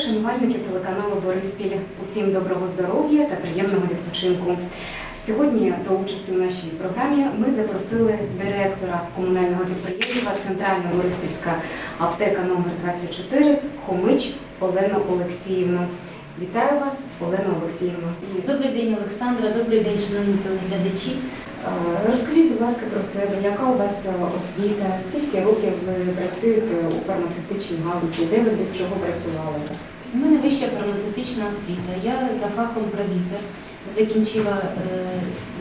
шанувальників телеканалу Бориспіль. Усім доброго здоров'я та приємного відпочинку. Сьогодні до участі у нашій програмі ми запросили директора комунального підприємства Центральна Бориспільська аптека номер 24 Хомич Олену Олексіївну. Вітаю вас, Олена Олексіївна. Добрий день, Олександра. Добрий день, шановні телеглядачі. Е, Розкажіть, будь ласка, про себе, яка у вас е, освіта, скільки років ви працюєте у фармацевтичній галузі, де ви до цього працювали? У мене вища фармацевтична освіта. Я за фахом провізор. Закінчила е,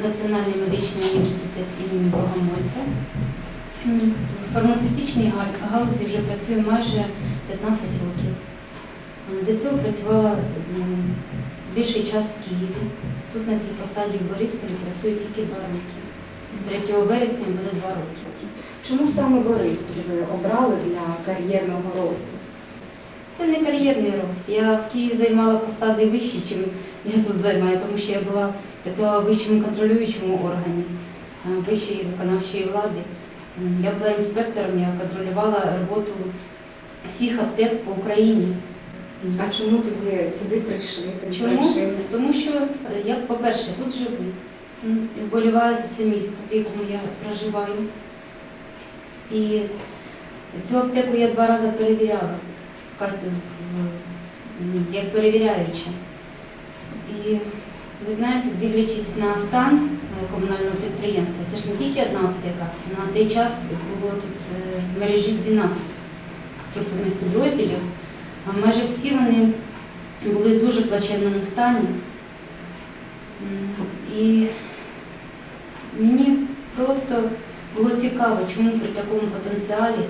Національний медичний університет імені Богомольця. В фармацевтичній галузі вже працюю майже 15 років. До цього працювала більший час в Києві. Тут на цій посаді в Борисполі працюю тільки два роки. 3 вересня буде два роки. Чому саме Бориспіль ви обрали для кар'єрного росту? Це не кар'єрний рост. Я в Києві займала посади вищі, ніж я тут займаю, тому що я була працювала в вищому контролюючому органі е, вищої виконавчої влади. Я була інспектором, я контролювала роботу всіх аптек по Україні. А чому тоді сюди прийшли? Ти Чому? причини? Тому що е, я, по-перше, тут живу і вболіваю за це місто, в якому я проживаю. І цю аптеку я два рази перевіряла, в як перевіряюча. І ви знаєте, дивлячись на стан е, комунального підприємства, це ж не тільки одна аптека. На той час було тут е, в мережі 12 структурних підрозділів, майже всі вони були в дуже плачевному стані. І мені просто було цікаво, чому при такому потенціалі,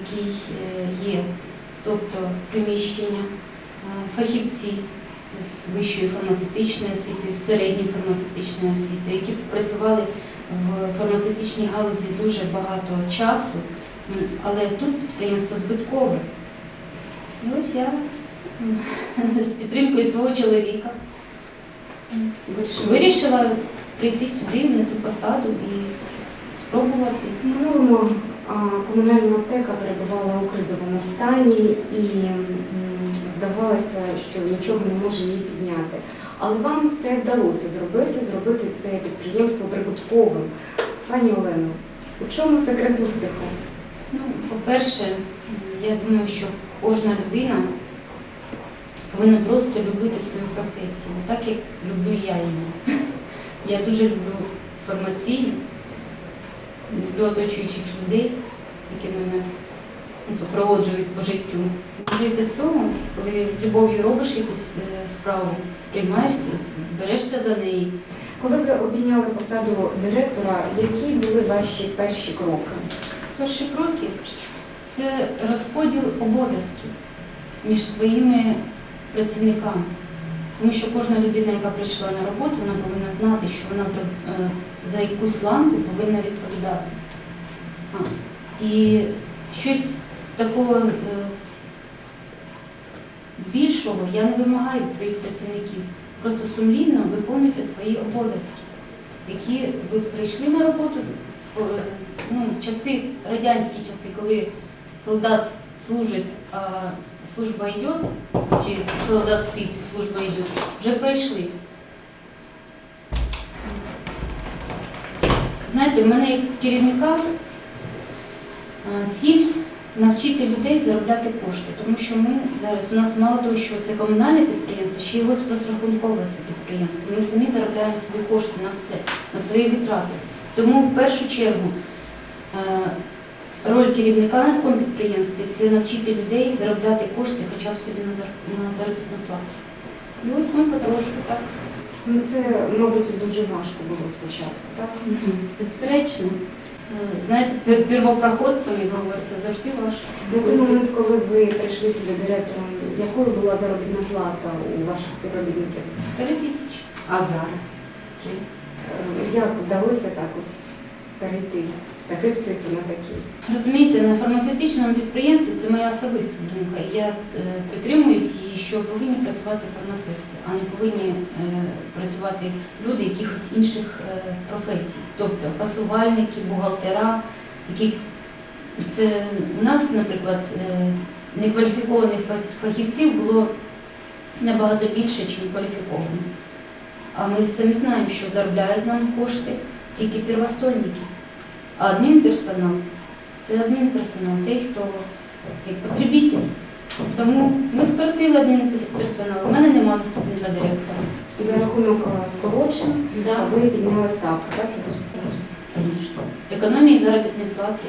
який е, є, тобто приміщення, фахівці з вищою фармацевтичною освітою, з середньою фармацевтичною освітою, які працювали в фармацевтичній галузі дуже багато часу, але тут підприємство збиткове. І ось я з підтримкою свого чоловіка вирішила прийти сюди на цю посаду і спробувати. В минулому комунальна аптека перебувала у кризовому стані і здавалося, що нічого не може її підняти. Але вам це вдалося зробити, зробити це підприємство прибутковим. Пані Олено, у чому секрет успіху? Ну, по-перше, я думаю, що кожна людина повинна просто любити свою професію, так як люблю я її. Я дуже люблю фармацію, люблю оточуючих людей, які мене супроводжують по життю. Може, із-за цього, коли з любов'ю робиш якусь е, справу, приймаєшся, берешся за неї, Коли ви обійняли посаду директора, які були ваші перші кроки? Перші кроки це розподіл обов'язків між своїми працівниками. Тому що кожна людина, яка прийшла на роботу, вона повинна знати, що вона е, за якусь ланку повинна відповідати. А, І щось такого е, більшого я не вимагаю від своїх працівників. Просто сумлінно виконуйте свої обов'язки, які ви прийшли на роботу, е, ну, часи, радянські часи, коли солдат служить, а служба йде, чи солдат спить, служба йде, вже пройшли. Знаєте, в мене як керівника ціль навчити людей заробляти кошти, тому що ми зараз у нас мало того, що це комунальне підприємство, ще й госпрозрахункове це підприємство. Ми самі заробляємо собі кошти на все, на свої витрати. Тому в першу чергу роль керівника на такому підприємстві це навчити людей заробляти кошти хоча б собі на зар- на заробітну плату. І ось ми потрошку так. Ну це, мабуть, дуже важко було спочатку, так? Безперечно. Е, Знаєте, пер- первопроходцям, як говориться, завжди важко. На той момент, коли ви прийшли сюди директором, якою була заробітна плата у ваших співробітників? Три тисячі. А зараз? Три. Е, Як вдалося так ось перейти з таких цифр на такі? Розумієте, на фармацевтичному підприємстві це моя особиста думка. Я е, притримуюсь її, що повинні працювати фармацевти, а не повинні е, працювати люди якихось інших е, професій, тобто пасувальники, бухгалтера, яких це у нас, наприклад, е, некваліфікованих фахівців було набагато більше, ніж кваліфіковані. А ми самі знаємо, що заробляють нам кошти тільки первостольники. А адмінперсонал це адмінперсонал, той, хто як потребитель. Тому ми скоротили адмінперсонал. У мене нема заступника директора. За рахунок е, скорочень Да, ви підняли ставку, так звісно. Економії заробітної плати.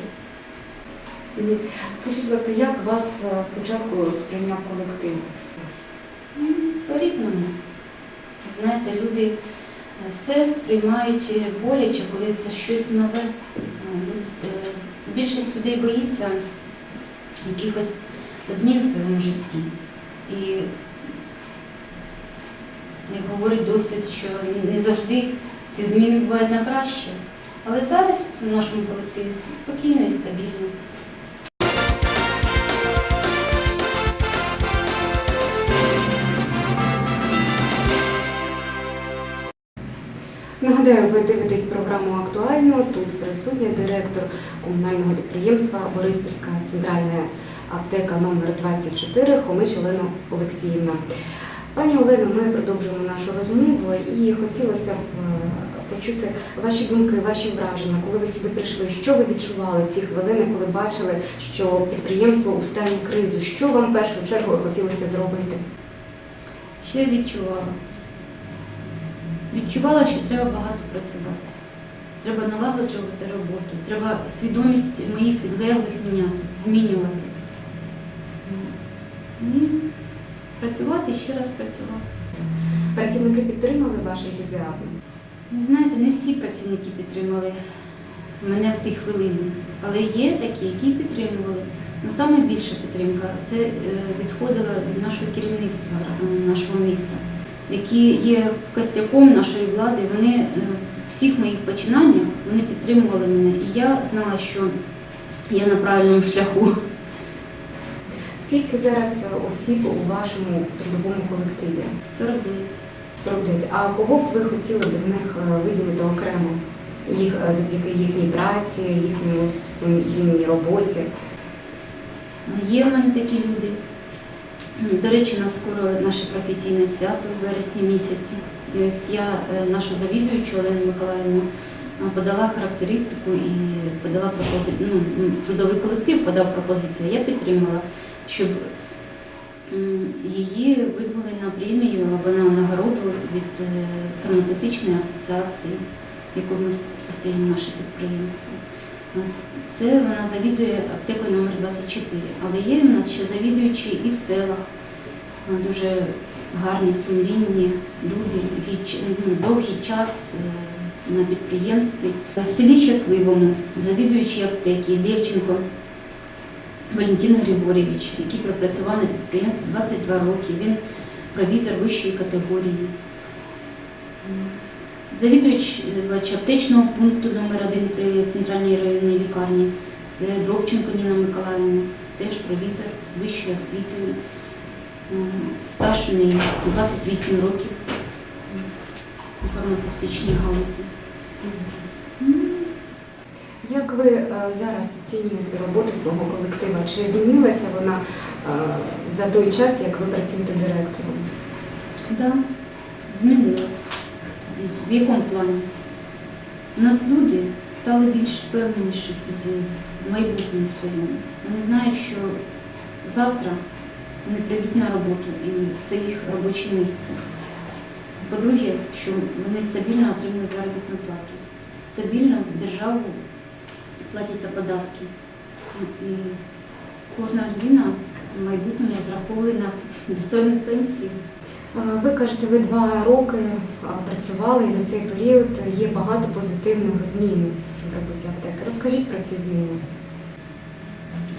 Скажіть, будь ласка, як вас е, спочатку сприйняв колектив? Ну, По-різному. Знаєте, люди все сприймають е, боляче, коли це щось нове. Ну, люд- е, Більшість людей боїться якихось змін в своєму житті. І як говорить досвід, що не завжди ці зміни бувають на краще. Але зараз в нашому колективі все спокійно і стабільно. Нагадаю, ви дивитесь програму актуально. Тут присутня директор комунального підприємства Бориспільська центральна аптека номер 24 Хомич Олена Олексіївна. Пані Олено, ми продовжуємо нашу розмову і хотілося б е, почути ваші думки, ваші враження, коли ви сюди прийшли. Що ви відчували в ці хвилини, коли бачили, що підприємство у стані кризи? Що вам в першу чергу хотілося зробити? Що я відчувала? Відчувала, що треба багато працювати. Треба налагоджувати роботу, треба свідомість моїх підлеглих міняти, змінювати. І працювати і ще раз працювати. Працівники підтримали ваш ентузіазм? Ви знаєте, не всі працівники підтримали мене в ті хвилини, але є такі, які підтримували. Ну, саме більша підтримка це е, відходила від нашого керівництва е, нашого міста, які є костяком нашої влади. Вони е, всіх моїх починаннях вони підтримували мене, і я знала, що я на правильному шляху. Скільки зараз осіб у вашому трудовому колективі? 49. 49. А кого б ви хотіли б з них е, виділити окремо? Їх е, завдяки їхній праці, сумлінній роботі? Є в мене такі люди. До речі, у нас скоро наше професійне свято в вересні місяці. І ось я е, нашу завідуючу Олену Миколаївну е, подала характеристику і подала пропозицію. Ну, трудовий колектив подав пропозицію. Я підтримала, щоб її видали на премію або на нагороду від е, фармацевтичної асоціації, в яку ми состоїмо наше підприємство. Це вона завідує аптекою номер 24 Але є в нас ще завідуючі і в селах. Е, Дуже гарні, сумлінні люди, які ну, довгий час е, на підприємстві. В селі Щасливому, завідуючий аптеки Лєвченко Валентин Григорійович, який пропрацював на підприємстві 22 роки. Він провізор вищої категорії. Завідувач аптечного пункту номер 1 при центральній районній лікарні це Дробченко Ніна Миколаївна, теж провізор з вищою освітою. Стаж в неї 28 років у фармацевтичній галузі. Як ви е, зараз оцінюєте роботу свого колектива? Чи змінилася вона е, за той час, як ви працюєте директором? Да, змінилось. В якому плані? У нас люди стали більш впевненіші з майбутнім своєму. Вони знають, що завтра вони прийдуть на роботу і це їх робоче місце. По-друге, що вони стабільно отримують заробітну плату. Стабільно в державу платяться податки. І кожна людина в майбутньому розраховує на достойну пенсію. Е, Ви кажете, ви два роки працювали і за цей період є багато позитивних змін в роботі аптеки. Розкажіть про ці зміни.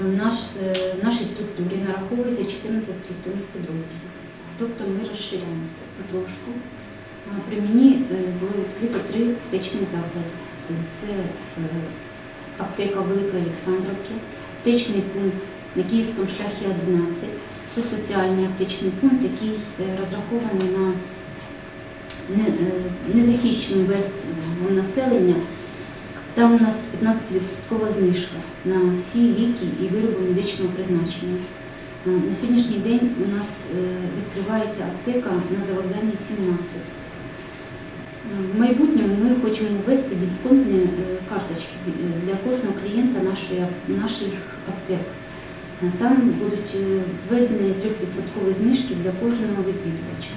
В, наш, е, в нашій структурі нараховується 14 структурних підрозділів. Тобто ми розширяємося потрошку. При мені е, було відкрито три аптечні заклади. Це аптека Великої Олександровки, аптечний пункт на Київському шляхі 11. Це соціальний аптечний пункт, який е, розрахований на е, незахищену верству населення. Там у нас 15% знижка на всі ліки і вироби медичного призначення. На сьогоднішній день у нас е, відкривається аптека на завокзальній 17. Е, В майбутньому ми хочемо ввести дисконтні карточки для кожного клієнта наших аптек. Е, Там будуть е, введені 3% знижки для кожного відвідувача.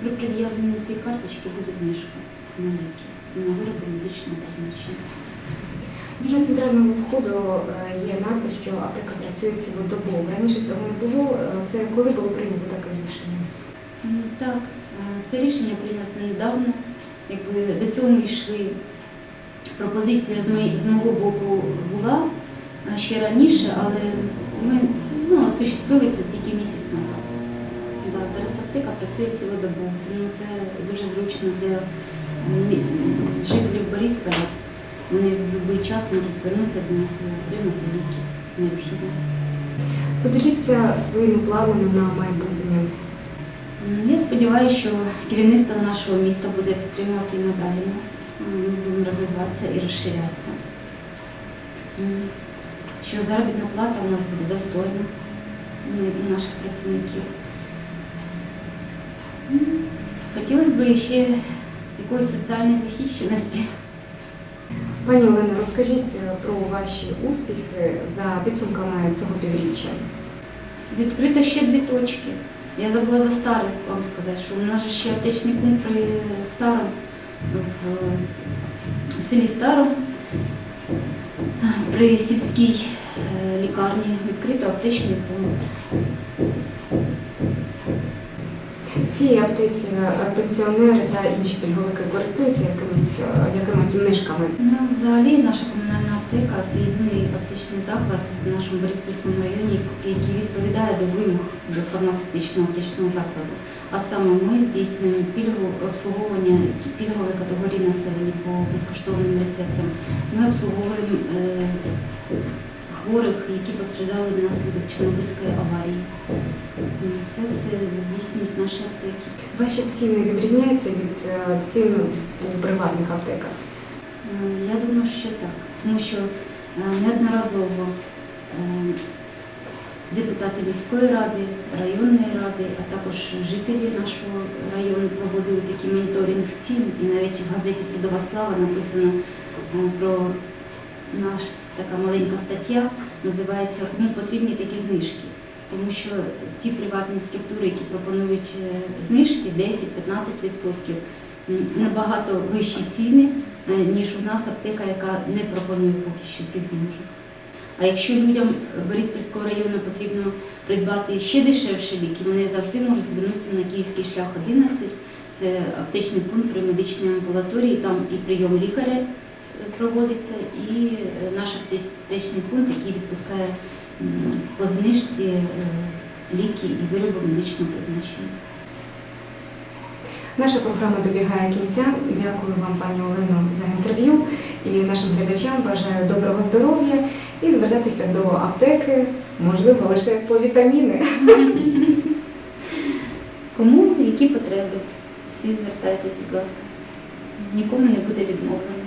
При пред'явленні цієї карточки буде знижка на ліки і на вироби медичного призначення. Біля центрального входу е, є надпис, що аптека працює цілодобово. Раніше цього не було. Е, Це коли було прийнято таке рішення? Так, е, це рішення прийнято недавно. Якби до цього ми йшли. Пропозиція з, мого боку була ще раніше, але ми ну, осуществили це тільки місяць назад. Да, зараз аптека працює цілодобово, тому це дуже зручно для е, жителів Борисполя. Вони в будь-який час можуть звернутися до нас і отримати ліки необхідні. Поділіться своїми планами на майбутнє. Я сподіваюся, що керівництво нашого міста буде підтримувати і надалі нас. Ми будемо розвиватися і розширятися. Що заробітна плата у нас буде достойна у наших працівників. Хотілося б ще якоїсь соціальної захищеності. Пані Олена, розкажіть е, про ваші успіхи за підсумками цього півріччя. Відкрито ще дві точки. Я забула за старий вам сказати, що у нас же ще аптечний пункт при старому в селі Старому при сільській е, лікарні відкрито аптечний пункт. В цій аптеці е, пенсіонери та інші пільговики користуються якимись, е, якимись знижками. Ну, взагалі, наша аптека це єдиний аптечний заклад в нашому Бориспільському районі, який відповідає до вимог до фармацевтичного аптечного закладу. А саме ми здійснюємо обслуговування пільгової категорії населення по безкоштовним рецептам. Ми обслуговуємо е, хворих, які постраждали внаслідок Чорнобильської аварії. Це все здійснюють наші аптеки. Ваші ціни відрізняються від е, цін у приватних аптеках. Е, Я думаю, що так, тому що е, неодноразово е, депутати міської ради, районної ради, а також жителі нашого району проводили такий моніторинг цін, і навіть в газеті Трудова слава написано про наш така маленька стаття, називається Кому потрібні такі знижки. Тому що ті приватні структури, які пропонують знижки 10-15%, набагато вищі ціни, ніж у нас аптека, яка не пропонує поки що цих знижок. А якщо людям Бориспільського району потрібно придбати ще дешевші ліки, вони завжди можуть звернутися на Київський шлях 11. Це аптечний пункт при медичній амбулаторії, там і прийом лікаря е, проводиться, і е, наш аптечний пункт, який відпускає по знижці е, ліки і вироби медичного призначення. Наша програма добігає кінця. Дякую вам, пані Олено, за. І нашим глядачам бажаю доброго здоров'я і звертатися до аптеки, можливо, лише по вітаміни. Кому які потреби? Всі звертайтесь, будь ласка. Нікому не буде відмовлено.